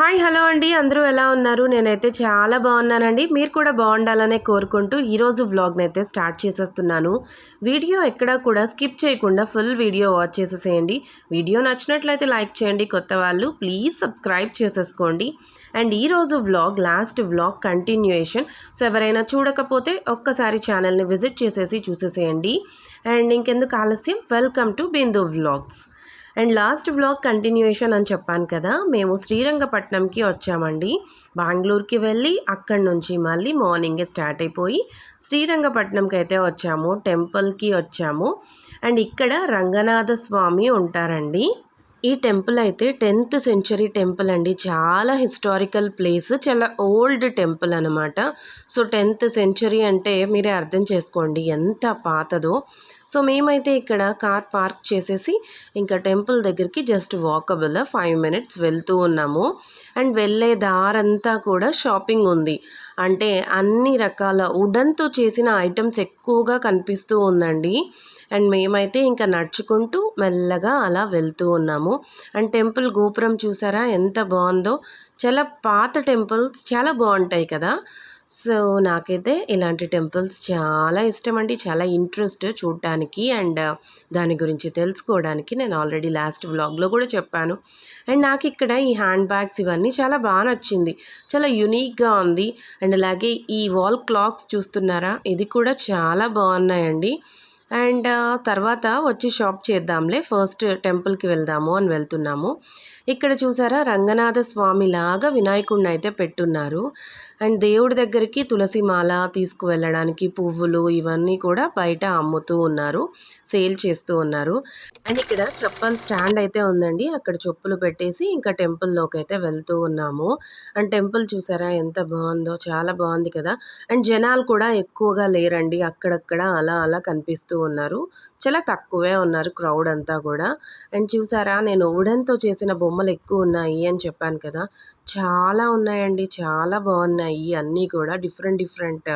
Hi hello అండి. అందరూ ఎలా ఉన్నారు? నేనైతే చాలా బాగున్నానండి. మీరు కూడా బాగుండాలనే కోరుకుంటూ ఈరోజు వ్లాగ్ని అయితే స్టార్ట్ చేసేస్తున్నాను. వీడియో ఎక్కడా కూడా స్కిప్ చేయకుండా ఫుల్ వీడియో వాచ్ చేసేసేయండి. వీడియో నచ్చినట్లయితే లైక్ చేయండి. కొత్త వాళ్ళు ప్లీజ్ సబ్స్క్రైబ్ చేసేసుకోండి. అండ్ ఈరోజు vlog last vlog continuation. So ఎవరైనా చూడకపోతే ఒక్కసారి ఛానల్ని విజిట్ చేసేసి చూసేసేయండి. అండ్ ఇంకెందుకు ఆలస్యం? Welcome to Bindu vlogs. And last vlog continuation అని చెప్పాను కదా మేము శ్రీరంగపట్నంకి వచ్చామండి. బెంగళూరుకి వెళ్ళి అక్కడి నుంచి మళ్ళీ మార్నింగే స్టార్ట్ అయిపోయి శ్రీరంగపట్నంకి అయితే వచ్చాము టెంపుల్కి వచ్చాము. అండ్ ఇక్కడ రంగనాథ స్వామి ఉంటారండి. ఈ టెంపుల్ అయితే టెన్త్ సెంచరీ టెంపుల్ అండి. చాలా హిస్టారికల్ ప్లేస్ చాలా ఓల్డ్ టెంపుల్ అనమాట సో టెన్త్ సెంచరీ అంటే మీరే అర్థం చేసుకోండి ఎంత పాతదో. సో మేమైతే ఇక్కడ కార్ పార్క్ చేసేసి ఇంకా టెంపుల్ దగ్గరికి జస్ట్ వాకబుల్ ఫైవ్ మినిట్స్ వెళ్తూ ఉన్నాము. అండ్ వెళ్ళే దారంతా కూడా షాపింగ్ ఉంది. అంటే అన్ని రకాల ఉడన్తో చేసిన ఐటమ్స్ ఎక్కువగా కనిపిస్తూ ఉందండి. అండ్ మేమైతే ఇంకా నడుచుకుంటూ మెల్లగా అలా వెళ్తూ ఉన్నాము. అండ్ టెంపుల్ గోపురం చూసారా? ఎంత బాగుందో. చాలా పాత టెంపుల్స్ చాలా బాగుంటాయి కదా. సో నాకైతే ఇలాంటి టెంపుల్స్ చాలా ఇష్టం అండి చాలా ఇంట్రెస్ట్ చూడటానికి అండ్ దాని గురించి తెలుసుకోవడానికి నేను ఆల్రెడీ లాస్ట్ వ్లాగ్లో కూడా చెప్పాను. అండ్ నాకు ఇక్కడ ఈ హ్యాండ్ బ్యాగ్స్ ఇవన్నీ చాలా బాగా నచ్చింది. చాలా యునిక్గా ఉంది. అండ్ అలాగే ఈ వాల్ క్లాక్స్ చూస్తున్నారా? ఇది కూడా చాలా బాగున్నాయండి. అండ్ తర్వాత వచ్చి షాప్ చేద్దాంలే. ఫస్ట్ టెంపుల్కి వెళ్దాము అని వెళ్తున్నాము. ఇక్కడ చూసారా? రంగనాథ స్వామి లాగా వినాయకుడిని అయితే పెట్టున్నారు. అండ్ దేవుడి దగ్గరికి తులసి మాల తీసుకువెళ్ళడానికి పువ్వులు ఇవన్నీ కూడా బయట అమ్ముతూ ఉన్నారు సేల్ చేస్తూ ఉన్నారు. అండ్ ఇక్కడ చెప్పల్ స్టాండ్ అయితే ఉందండి. అక్కడ చెప్పులు పెట్టేసి ఇంకా టెంపుల్లోకి అయితే వెళ్తూ ఉన్నాము. అండ్ టెంపుల్ చూసారా ఎంత బాగుందో చాలా బాగుంది కదా. అండ్ జనాలు కూడా ఎక్కువగా లేరండి. అక్కడక్కడ అలా అలా కనిపిస్తూ ఉన్నారు. చాలా తక్కువే ఉన్నారు క్రౌడ్ అంతా కూడా. అండ్ చూసారా నేను ఉడన్తో చేసిన బొమ్మలు ఎక్కువ ఉన్నాయి అని చెప్పాను కదా. చాలా ఉన్నాయండి చాలా బాగున్నాయి. అన్నీ కూడా డిఫరెంట్ డిఫరెంట్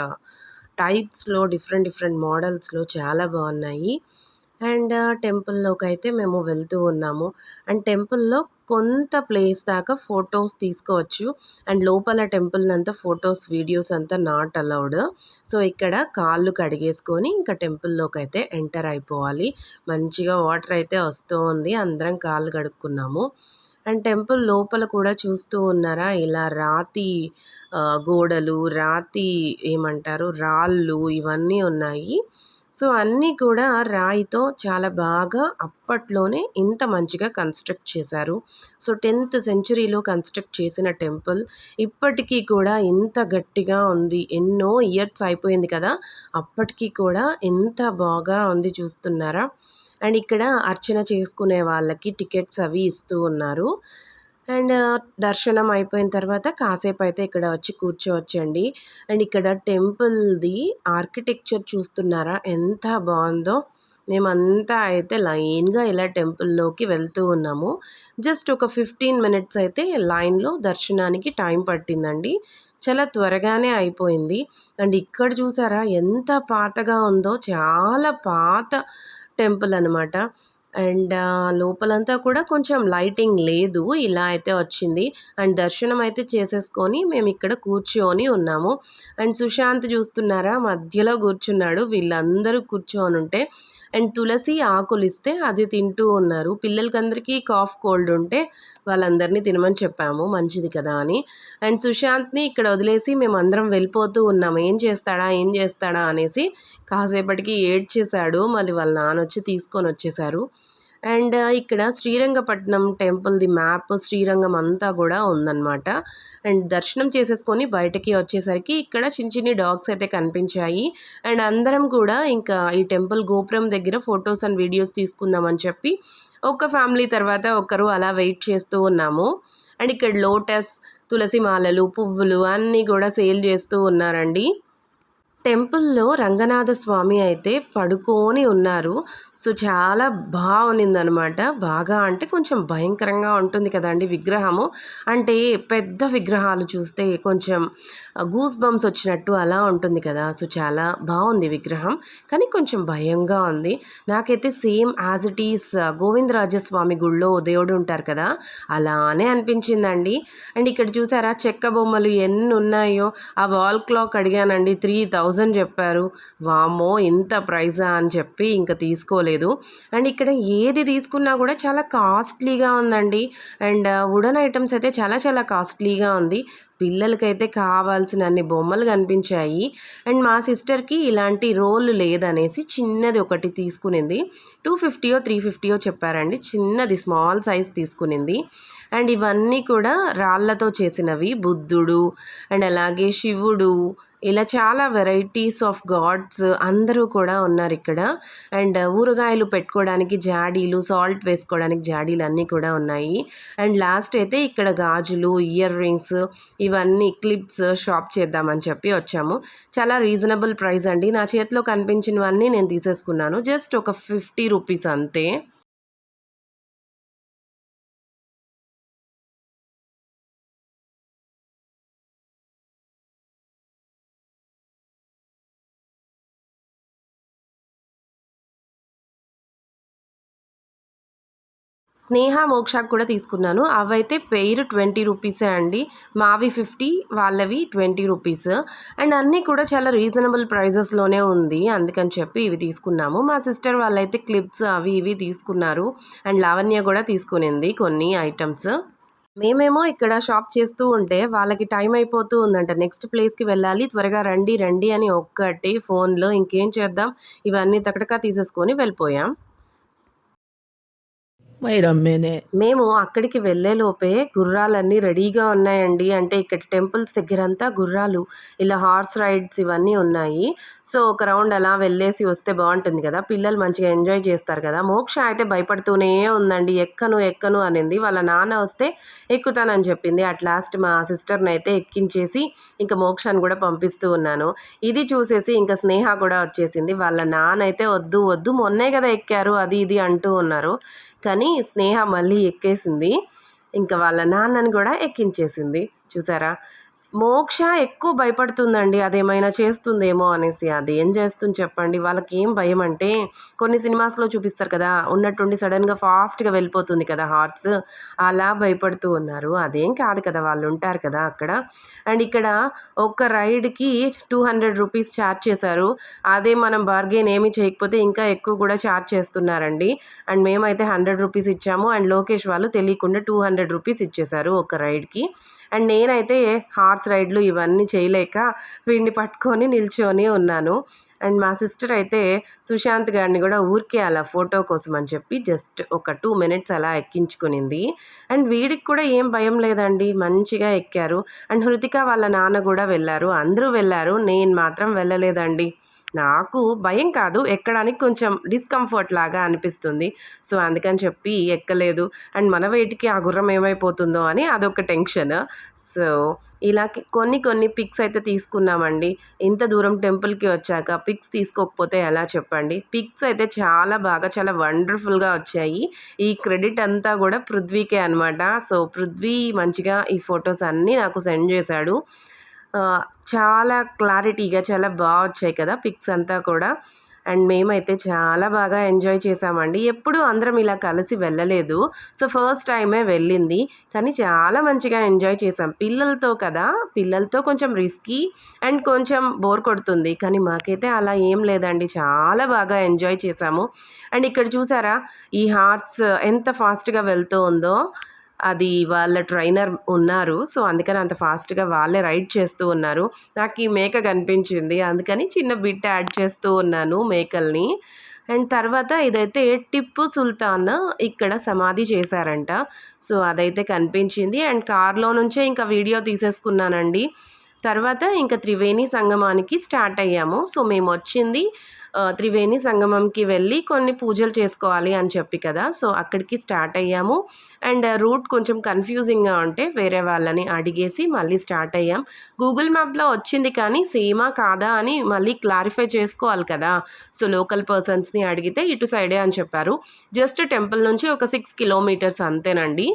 టైప్స్లో డిఫరెంట్ డిఫరెంట్ మోడల్స్లో చాలా బాగున్నాయి. అండ్ టెంపుల్లోకి అయితే మేము వెళ్తూ ఉన్నాము. అండ్ టెంపుల్లో కొంత ప్లేస్ దాకా ఫొటోస్ తీసుకోవచ్చు. అండ్ లోపల టెంపుల్ అంతా ఫొటోస్ వీడియోస్ అంతా నాట్ అలౌడ్. సో ఇక్కడ కాళ్ళు కడిగేసుకొని ఇంకా టెంపుల్లోకి అయితే ఎంటర్ అయిపోవాలి. మంచిగా వాటర్ అయితే వస్తూ ఉంది అందరం కాళ్ళు కడుక్కున్నాము. అండ్ టెంపుల్ లోపల కూడా చూస్తూ ఉన్నారా? ఇలా రాతి గోడలు రాతి ఏమంటారు? రాళ్ళు ఇవన్నీ ఉన్నాయి. సో అన్నీ కూడా రాయితో చాలా బాగా అప్పట్లోనే ఇంత మంచిగా కన్స్ట్రక్ట్ చేశారు. సో టెన్త్ సెంచురీలో కన్స్ట్రక్ట్ చేసిన టెంపుల్ ఇప్పటికీ కూడా ఇంత గట్టిగా ఉంది. ఎన్నో ఇయర్స్ అయిపోయింది కదా అప్పటికీ కూడా ఎంత బాగా ఉంది చూస్తున్నారా? అండ్ ఇక్కడ అర్చన చేసుకునే వాళ్ళకి టికెట్స్ అవి ఇస్తూ ఉన్నారు. అండ్ దర్శనం అయిపోయిన తర్వాత కాసేపు అయితే ఇక్కడ వచ్చి కూర్చోవచ్చండి. అండ్ ఇక్కడ టెంపుల్ది ఆర్కిటెక్చర్ చూస్తున్నారా? ఎంత బాగుందో. మేమంతా అయితే లైన్గా ఇలా టెంపుల్లోకి వెళ్తూ ఉన్నాము. జస్ట్ ఒక ఫిఫ్టీన్ మినిట్స్ అయితే లైన్లో దర్శనానికి టైం పట్టిందండి. చాలా త్వరగానే అయిపోయింది. అండ్ ఇక్కడ చూసారా? ఎంత పాతగా ఉందో. చాలా పాత టెంపుల్ అనమాట అండ్ లోపలంతా కూడా కొంచెం లైటింగ్ లేదు. ఇలా అయితే వచ్చింది. అండ్ దర్శనం అయితే చేసేసుకొని మేము ఇక్కడ కూర్చొని ఉన్నాము. అండ్ సుశాంత్ చూస్తున్నారా? మధ్యలో కూర్చున్నాడు. వీళ్ళందరూ కూర్చొని ఉంటే అండ్ తులసి ఆకులు ఇస్తే అది తింటూ ఉన్నారు. పిల్లలకి అందరికీ కాఫ్ కోల్డ్ ఉంటే వాళ్ళందరినీ తినమని చెప్పాము. మంచిది కదా అని. అండ్ సుశాంత్ని ఇక్కడ వదిలేసి మేము అందరం వెళ్ళిపోతూ ఉన్నాము ఏం చేస్తాడా? ఏం చేస్తాడా? అనేసి కాసేపటికి ఏడ్చేశాడు. మళ్ళీ వాళ్ళ నాన్న వచ్చి తీసుకొని వచ్చేసారు అండ్ ఇక్కడ శ్రీరంగపట్నం టెంపుల్ది మ్యాప్ శ్రీరంగం అంతా కూడా ఉందన్నమాట. అండ్ దర్శనం చేసేసుకొని బయటకి వచ్చేసరికి ఇక్కడ చిన్న చిన్ని డాగ్స్ అయితే కనిపించాయి. అండ్ అందరం కూడా ఇంకా ఈ టెంపుల్ గోపురం దగ్గర ఫొటోస్ అండ్ వీడియోస్ తీసుకుందామని చెప్పి ఒక ఫ్యామిలీ తర్వాత ఒకరు అలా వెయిట్ చేస్తూ ఉన్నాము. అండ్ ఇక్కడ లోటస్ తులసి మాలలు పువ్వులు అన్నీ కూడా సేల్ చేస్తూ ఉన్నారండి. టెంపుల్‌లో రంగనాథ స్వామి అయితే పడుకొని ఉన్నారు. సో, చాలా బావునిందనమాట. బాగా అంటే కొంచెం భయంకరంగా ఉంటుంది కదండి విగ్రహము. అంటే పెద్ద విగ్రహాలు చూస్తే కొంచెం గూస్ బంప్స్ వచ్చినట్టు అలా ఉంటుంది కదా! సో, చాలా బాగుంది విగ్రహం. కానీ కొంచెం భయంగా ఉంది. నాకైతే same as it is Govindarajaswamy గుడిలో దేవుడు ఉంటారు కదా! అలానే అనిపించిందండి. అండ్ ఇక్కడ చూసారా చెక్క బొమ్మలు ఎన్ని ఉన్నాయో ఆ వాల్ క్లాక్ అడిగానండి థౌజండ్ చెప్పారు. వామ్మో! ఇంత ప్రైజా అని చెప్పి ఇంక తీసుకోలేదు. అండ్ ఇక్కడ ఏది తీసుకున్నా కూడా చాలా కాస్ట్‌లీగా ఉందండి. అండ్ వుడెన్ ఐటమ్స్ అయితే చాలా చాలా కాస్ట్‌లీగా ఉంది. పిల్లలకైతే కావాల్సినన్ని బొమ్మలు కనిపించాయి. అండ్ మా సిస్టర్‌కి ఇలాంటి రోల్ లేదనేసి చిన్నది ఒకటి తీసుకునింది. 250యో, 350యో చెప్పారండి. చిన్నది స్మాల్ సైజ్ తీసుకునింది. అండ్ ఇవన్నీ కూడా రాళ్ళతో చేసినవి. బుద్ధుడు అండ్ అలాగే శివుడు ఇలా చాలా వెరైటీస్ ఆఫ్ గాడ్స్ అందరూ కూడా ఉన్నారు ఇక్కడ అండ్ ఊరగాయలు పెట్టుకోవడానికి జాడీలు, సాల్ట్ వేసుకోవడానికి జాడీలు అన్నీ కూడా ఉన్నాయి. అండ్ లాస్ట్ అయితే ఇక్కడ గాజులు, ఇయర్ రింగ్స్ ఇవన్నీ క్లిప్స్ షాప్ చేద్దామని చెప్పి వచ్చాము. చాలా రీజనబుల్ ప్రైస్ అండి. నా చేతిలో కనిపించినవన్నీ నేను తీసేసుకున్నాను. జస్ట్ ఒక 50 రూపీస్ అంతే. స్నేహ, మోక్షాకు కూడా తీసుకున్నాను. అవైతే పెయిర్ 20 రూపీసే అండి. మావి 50 వాళ్ళవి 20 రూపీస్. అండ్ అన్నీ కూడా చాలా రీజనబుల్ ప్రైజెస్‌లోనే ఉంది. అందుకని చెప్పి ఇవి తీసుకున్నాము. మా సిస్టర్ వాళ్ళైతే క్లిప్స్ అవి ఇవి తీసుకున్నారు. అండ్ లావణ్య కూడా తీసుకునింది కొన్ని ఐటమ్స్ మేమేమో ఇక్కడ షాప్ చేస్తూ ఉంటే వాళ్ళకి టైం అయిపోతూ ఉందంట. నెక్స్ట్ ప్లేస్‌కి వెళ్ళాలి. త్వరగా రండి, రండి అని ఒక్కటి ఫోన్‌లో ఇంకేం చేద్దాం ఇవన్నీ తకటకా తీసేసుకొని వెళ్ళిపోయాం. వెయిట్ ఎ మేము అక్కడికి వెళ్ళేలోపే గుర్రాలన్నీ రెడీగా ఉన్నాయండి. అంటే ఇక్కడ టెంపుల్స్ దగ్గర అంతా గుర్రాలు ఇలా హార్స్ రైడ్స్ ఇవన్నీ ఉన్నాయి. సో, ఒక రౌండ్ అలా వెళ్ళేసి వస్తే బాగుంటుంది కదా! పిల్లలు మంచిగా ఎంజాయ్ చేస్తారు కదా! మోక్ష అయితే భయపడుతూనే ఉందండి. ఎక్కను, ఎక్కను అనింది. వాళ్ళ నాన్న వస్తే ఎక్కుతానని చెప్పింది. అట్ లాస్ట్ మా సిస్టర్ని అయితే ఎక్కించేసి ఇంక మోక్షాన్ని కూడా పంపిస్తూ ఉన్నాను. ఇది చూసేసి ఇంకా స్నేహ కూడా వచ్చేసింది. వాళ్ళ నాన్న అయితే వద్దు, వద్దు మొన్నే కదా ఎక్కారు అది ఇది అంటూ ఉన్నారు. కానీ స్నేహ మళ్ళీ ఎక్కేసింది. ఇంకా వాళ్ళ నాన్నని కూడా ఎక్కించేసింది. చూసారా? మోక్ష ఎక్కువ భయపడుతుందండి. అదేమైనా చేస్తుందేమో అనేసి. అది ఏం చేస్తుంది చెప్పండి. వాళ్ళకేం భయం అంటే కొన్ని సినిమాస్‌లో చూపిస్తారు కదా! ఉన్నట్టుండి సడన్గా ఫాస్ట్‌గా వెళ్ళిపోతుంది కదా హార్ట్స్ అలా భయపడుతూ ఉన్నారు. అదేం కాదు కదా! వాళ్ళు ఉంటారు కదా అక్కడ. అండ్ ఇక్కడ ఒక్క రైడ్‌కి 200 రూపీస్ చార్జ్ చేశారు. అదే మనం బార్గెయిన్ ఏమి చేయకపోతే ఇంకా ఎక్కువ కూడా ఛార్జ్ చేస్తున్నారండి. అండ్ మేమైతే 100 రూపీస్ ఇచ్చాము. అండ్ లోకేష్ వాళ్ళు తెలియకుండా 200 రూపీస్ ఇచ్చేశారు ఒక రైడ్‌కి. అండ్ నేనైతే హార్స్ రైడ్‌లు ఇవన్నీ చేయలేక వీడిని పట్టుకొని నిల్చొని ఉన్నాను. అండ్ మా సిస్టర్ అయితే సుశాంత్ గారిని కూడా ఊరికే అలా ఫోటో కోసం అని చెప్పి జస్ట్ ఒక టూ మినిట్స్ అలా ఎక్కించుకునింది. అండ్ వీడికి కూడా ఏం భయం లేదండి. మంచిగా ఎక్కారు. అండ్ హృతిక వాళ్ళ నాన్న కూడా వెళ్ళారు అందరూ వెళ్ళారు నేను మాత్రం వెళ్ళలేదండి. నాకు భయం కాదు. ఎక్కడానికి కొంచెం డిస్కంఫర్ట్ లాగా అనిపిస్తుంది. సో, అందుకని చెప్పి ఎక్కలేదు. అండ్ మన వెయిట్‌కి ఆ గుర్రం ఏమైపోతుందో అని అదొక టెన్షన్. సో, ఇలా కొన్ని కొన్ని పిక్స్ అయితే తీసుకున్నామండి. ఇంత దూరం టెంపుల్‌కి వచ్చాక పిక్స్ తీసుకోకపోతే ఎలా చెప్పండి. పిక్స్ అయితే చాలా బాగా చాలా వండర్‌ఫుల్‌గా వచ్చాయి. ఈ క్రెడిట్ అంతా కూడా పృథ్వీకే అనమాట. సో, పృథ్వీ మంచిగా ఈ ఫొటోస్ అన్నీ నాకు సెండ్ చేశాడు. చాలా క్లారిటీగా చాలా బాగా వచ్చాయి కదా పిక్స్ అంతా కూడా. అండ్ మేమైతే చాలా బాగా ఎంజాయ్ చేసామండి ఎప్పుడూ అందరం ఇలా కలిసి వెళ్ళలేదు. సో, ఫస్ట్ టైమే వెళ్ళింది. కానీ చాలా మంచిగా ఎంజాయ్ చేసాం పిల్లలతో కదా! పిల్లలతో కొంచెం రిస్కీ అండ్ కొంచెం బోర్ కొడుతుంది. కానీ మాకైతే అలా ఏం లేదండి. చాలా బాగా ఎంజాయ్ చేసాము అండ్ ఇక్కడ చూసారా ఈ హార్స్ ఎంత ఫాస్ట్‌గా వెళ్తూ ఉందో. అది వాళ్ళ ట్రైనర్ ఉన్నారు. సో, అందుకని అంత ఫాస్ట్‌గా వాళ్ళే రైడ్ చేస్తూ ఉన్నారు. నాకు ఈ మేక కనిపించింది. అందుకని చిన్న బిట్ యాడ్ చేస్తూ ఉన్నాను మేకల్ని. అండ్ తర్వాత ఇదైతే టిప్పు సుల్తాన్ ఇక్కడ సమాధి చేశారంట. సో, అదైతే కనిపించింది. అండ్ కార్‌లో నుంచే ఇంకా వీడియో తీసేసుకున్నానండి. తర్వాత ఇంక త్రివేణి సంగమానికి స్టార్ట్ అయ్యాము. సో, మేము వచ్చింది త్రివేణి సంగమంకి వెళ్ళి కొన్ని పూజలు చేసుకోవాలి అని చెప్పి కదా. సో అక్కడికి స్టార్ట్ అయ్యాము. అండ్ రూట్ కొంచెం కన్ఫ్యూజింగ్గా ఉంటే వేరే వాళ్ళని అడిగేసి మళ్ళీ స్టార్ట్ అయ్యాం. గూగుల్ మ్యాప్లో వచ్చింది కానీ సేమా కాదా అని మళ్ళీ క్లారిఫై చేసుకోవాలి కదా. సో లోకల్ పర్సన్స్ని అడిగితే ఇటు సైడే అని చెప్పారు. జస్ట్ టెంపుల్ నుంచి ఒక సిక్స్ కిలోమీటర్స్ అంతేనండి.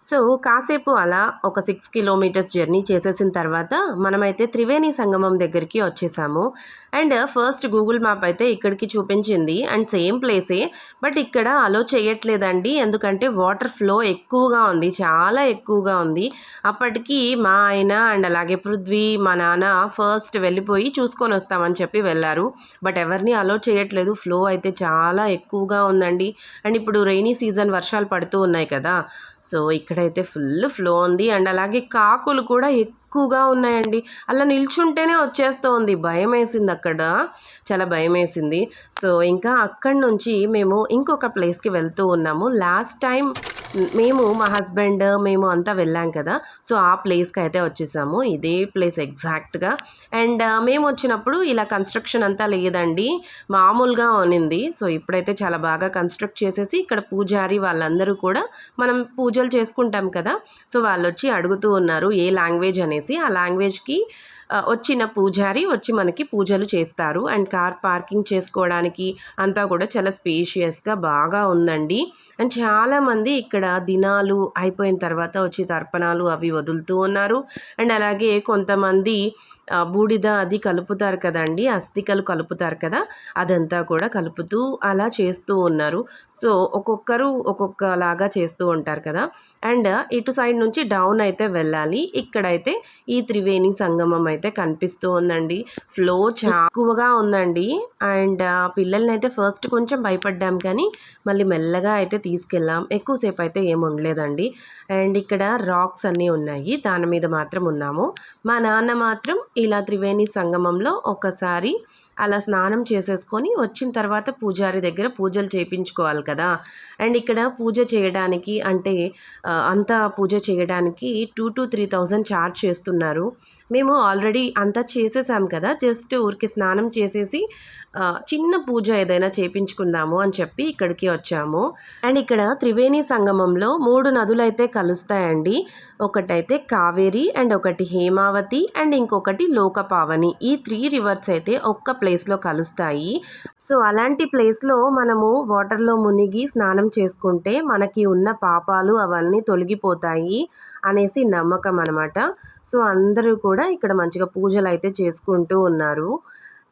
సో కాసేపు అలా ఒక సిక్స్ కిలోమీటర్స్ జర్నీ చేసేసిన తర్వాత మనమైతే త్రివేణి సంగమం దగ్గరికి వచ్చేసాము. And and first Google map అయితే ఇక్కడికి చూపించింది అండ్ సేమ్ ప్లేసే. బట్ ఇక్కడ అలో చేయట్లేదండి. ఎందుకంటే వాటర్ ఫ్లో ఎక్కువగా ఉంది. చాలా ఎక్కువగా ఉంది. అప్పటికి మా ఆయన అండ్ అలాగే పృథ్వీ మా నాన్న ఫస్ట్ వెళ్ళిపోయి చూసుకొని వస్తామని చెప్పి వెళ్ళారు. బట్ ఎవరిని అలో చేయట్లేదు. ఫ్లో అయితే చాలా ఎక్కువగా ఉందండి. అండ్ ఇప్పుడు రెయినీ సీజన్ వర్షాలు పడుతూ ఉన్నాయి కదా. సో ఇక్కడైతే ఫుల్ ఫ్లో ఉంది. అండ్ అలాగే కాకులు కూడా ఎక్కువగా ఉన్నాయండి. అలా నిల్చుంటేనే వచ్చేస్తోంది. భయం వేసింది అక్కడ. చాలా భయం వేసింది సో ఇంకా అక్కడి నుంచి మేము ఇంకొక ప్లేస్కి వెళ్తూ ఉన్నాము. లాస్ట్ టైం మేము మా హస్బెండ్ మేము అంతా వెళ్ళాం కదా. సో ఆ ప్లేస్కి అయితే వచ్చేసాము. ఇదే ప్లేస్ ఎగ్జాక్ట్గా. అండ్ మేము వచ్చినప్పుడు ఇలా కన్స్ట్రక్షన్ అంతా లేదండి. మామూలుగా ఉనింది సో ఇప్పుడైతే చాలా బాగా కన్స్ట్రక్ట్ చేసేసి ఇక్కడ పూజారి వాళ్ళందరూ కూడా మనం పూజలు చేసుకుంటాం కదా. సో వాళ్ళు వచ్చి అడుగుతూ ఉన్నారు ఏ లాంగ్వేజ్ అనేది అనేసి ఆ లాంగ్వేజ్కి వచ్చిన పూజారి వచ్చి మనకి పూజలు చేస్తారు. అండ్ కార్ పార్కింగ్ చేసుకోవడానికి అంతా కూడా చాలా స్పేషియస్గా బాగా ఉందండి. అండ్ చాలామంది ఇక్కడ దినాలు అయిపోయిన తర్వాత వచ్చి తర్పణాలు అవి వదులుతూ ఉన్నారు. అండ్ అలాగే కొంతమంది బూడిద అది కలుపుతారు కదండి అస్థికలు కలుపుతారు కదా అదంతా కూడా కలుపుతూ అలా చేస్తూ ఉన్నారు. సో ఒక్కొక్కరు ఒక్కొక్కలాగా చేస్తూ ఉంటారు కదా. అండ్ ఇటు సైడ్ నుంచి డౌన్ అయితే వెళ్ళాలి. ఇక్కడైతే ఈ త్రివేణి సంగమం అయితే కనిపిస్తూ ఉందండి. ఫ్లో చాలా ఎక్కువగా ఉందండి. అండ్ పిల్లల్ని అయితే ఫస్ట్ కొంచెం భయపడ్డాం కానీ మళ్ళీ మెల్లగా అయితే తీసుకెళ్ళాం. ఎక్కువసేపు అయితే ఏమి ఉండలేదండి. అండ్ ఇక్కడ రాక్స్ అన్నీ ఉన్నాయి. దాని మీద మాత్రం ఉన్నాము. మా నాన్న మాత్రం ఇలా త్రివేణి సంగమంలో ఒకసారి అలా స్నానం చేసేసుకొని వచ్చిన తర్వాత పూజారి దగ్గర పూజలు చేయించుకోవాలి కదా. అండ్ ఇక్కడ పూజ చేయడానికి అంటే అంతా పూజ చేయడానికి two to three thousand charge చేస్తున్నారు. మేము ఆల్రెడీ అంతా చేసేసాం కదా. జస్ట్ ఊరికి స్నానం చేసేసి చిన్న పూజ ఏదైనా చేయించుకుందాము అని చెప్పి ఇక్కడికి వచ్చాము. అండ్ ఇక్కడ త్రివేణి సంగమంలో మూడు నదులు అయితే కలుస్తాయండి. ఒకటైతే కావేరి అండ్ ఒకటి హేమావతి అండ్ ఇంకొకటి లోకపావని. ఈ త్రీ రివర్స్ అయితే ఒక్క ప్లేస్లో కలుస్తాయి. సో అలాంటి ప్లేస్లో మనము వాటర్లో మునిగి స్నానం చేసుకుంటే మనకి ఉన్న పాపాలు అవన్నీ తొలగిపోతాయి అనేసి నమ్మకం అనమాట సో అందరూ కూడా ఇక్కడ మంచిగా పూజలు అయితే చేసుకుంటూ ఉన్నారు.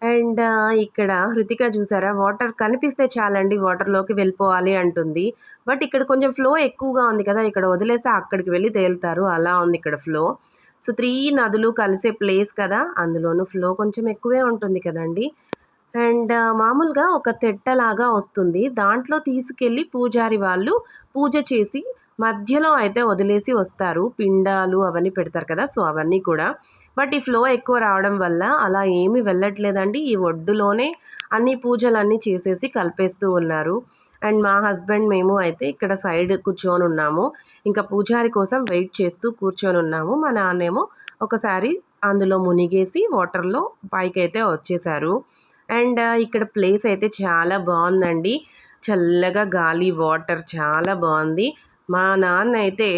అండ్ ఇక్కడ హృతిక చూసారా? వాటర్ కనిపిస్తే చాలండి వాటర్లోకి వెళ్ళిపోవాలి అంటుంది. బట్ ఇక్కడ కొంచెం ఫ్లో ఎక్కువగా ఉంది కదా ఇక్కడ వదిలేస్తే అక్కడికి వెళ్ళి తేలుతారు. అలా ఉంది ఇక్కడ ఫ్లో. సో త్రీ నదులు కలిసే ప్లేస్ కదా అందులోనూ ఫ్లో కొంచెం ఎక్కువే ఉంటుంది కదండి. అండ్ మామూలుగా ఒక తెట్టలాగా వస్తుంది. దాంట్లో తీసుకెళ్ళి పూజారి వాళ్ళు పూజ చేసి మధ్యలో అయితే వదిలేసి వస్తారు. పిండాలు అవన్నీ పెడతారు కదా సో అవన్నీ కూడా. బట్ ఈ ఫ్లో ఎక్కువ రావడం వల్ల అలా ఏమీ వెళ్ళట్లేదండి. ఈ ఒడ్డులోనే అన్ని పూజలన్నీ చేసేసి కలిపేస్తూ ఉన్నారు. అండ్ మా హస్బెండ్ మేము అయితే ఇక్కడ సైడ్ కూర్చొని ఉన్నాము. ఇంకా పూజారి కోసం వెయిట్ చేస్తూ కూర్చొని ఉన్నాము. మా నాన్నేమో ఒకసారి అందులో మునిగేసి వాటర్లో పైకి అయితే వచ్చేసారు. అండ్ ఇక్కడ ప్లేస్ అయితే చాలా బాగుందండి. చల్లగా గాలి వాటర్ చాలా బాగుంది. మా నాన్న అయితే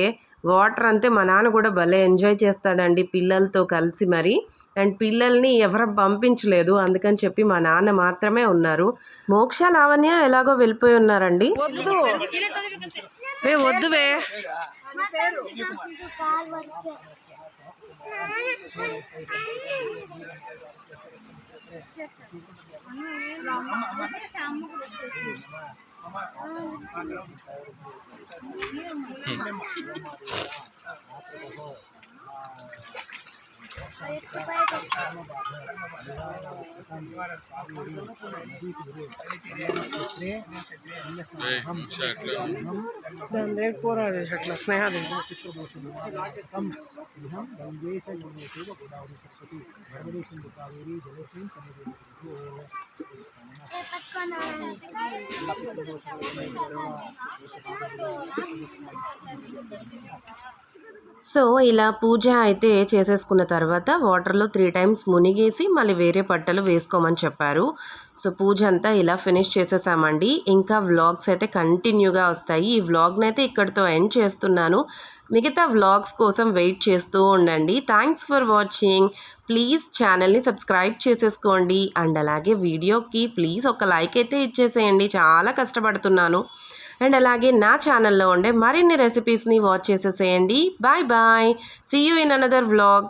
వాటర్ అంటే మా నాన్న కూడా భలే ఎంజాయ్ చేస్తాడండి పిల్లలతో కలిసి మరి. అండ్ పిల్లల్ని ఎవరు పంపించలేదు. అందుకని చెప్పి మా నాన్న మాత్రమే ఉన్నారు. మోక్ష లావణ్య ఎలాగో వెళ్ళిపోయి ఉన్నారండి? వద్దు. వే వద్దు వే దాని దగ్గర పోరాడు అట్లా స్నేహాలు సో ఇలా పూజ అయితే చేసేసుకున్న తర్వాత వాటర్లో త్రీ టైమ్స్ మునిగేసి మళ్ళీ వేరే బట్టలు వేసుకోమని చెప్పారు. సో పూజ అంతా ఇలా ఫినిష్ చేసేసామండి. ఇంకా వ్లాగ్స్ అయితే కంటిన్యూగా వస్తాయి. ఈ వ్లాగ్ని అయితే ఇక్కడితో ఎండ్ చేస్తున్నాను. మిగతా వ్లాగ్స్ కోసం వెయిట్ చేస్తూ ఉండండి. థ్యాంక్స్ ఫర్ వాచింగ్ ప్లీజ్ ఛానల్ని సబ్స్క్రైబ్ చేసేసుకోండి. అండ్ అలాగే వీడియోకి ప్లీజ్ ఒక లైక్ అయితే ఇచ్చేసేయండి. చాలా కష్టపడుతున్నాను. అండ్ అలాగే నా ఛానల్లో ఉండే మరిన్ని రెసిపీస్ని వాచ్ చేసేసేయండి. Bye bye see you in another vlog